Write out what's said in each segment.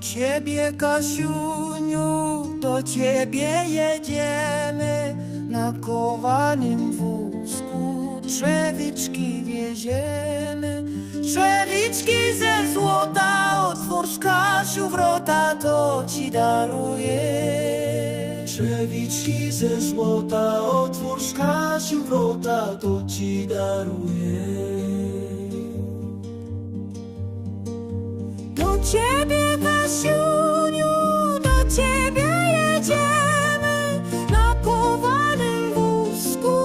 ciebie, Kasiuniu, do ciebie jedziemy na kowanym wózku. Trzewiczki wieziemy, trzewiczki ze złota, otwórz Kasiu wrota, to ci daruję. Trzewiczki ze złota, otwórz Kasiu wrota, to ci daruję. Do ciebie, Kasiuniu, do ciebie jedziemy na kowanym wózku.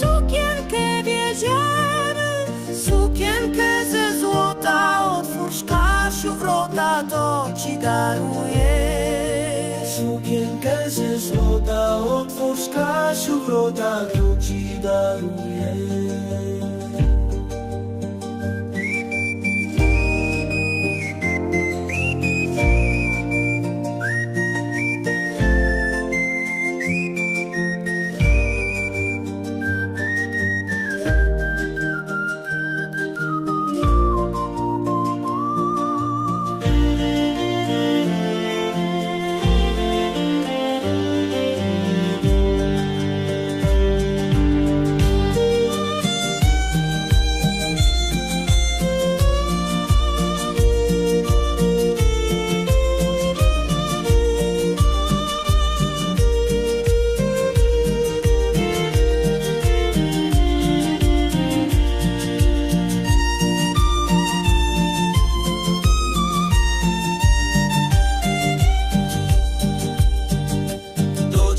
Sukienkę bierzemy, sukienkę ze złota. Otwórz Kasiu wrota, to ci daruję. Sukienkę ze złota, otwórz Kasiu wrota, to ci daruję.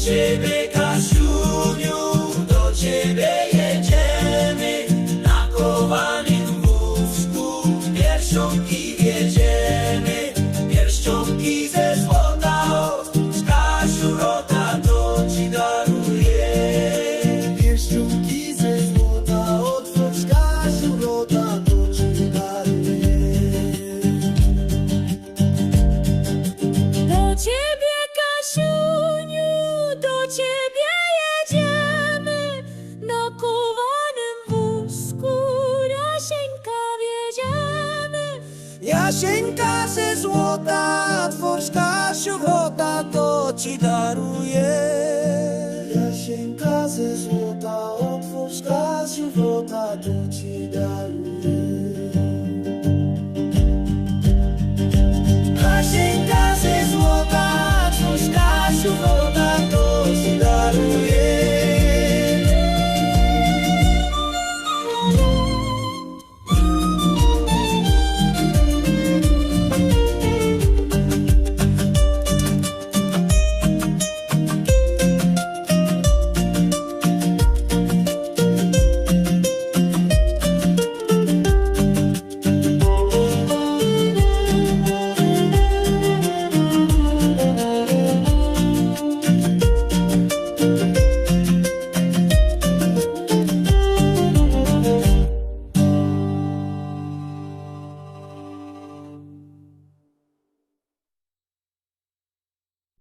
Do ciebie, Jasieńka ze złota, otwórz Kasiu wrota, to ci daruję. Jasieńka ze złota, otwórz Kasiu wrota, to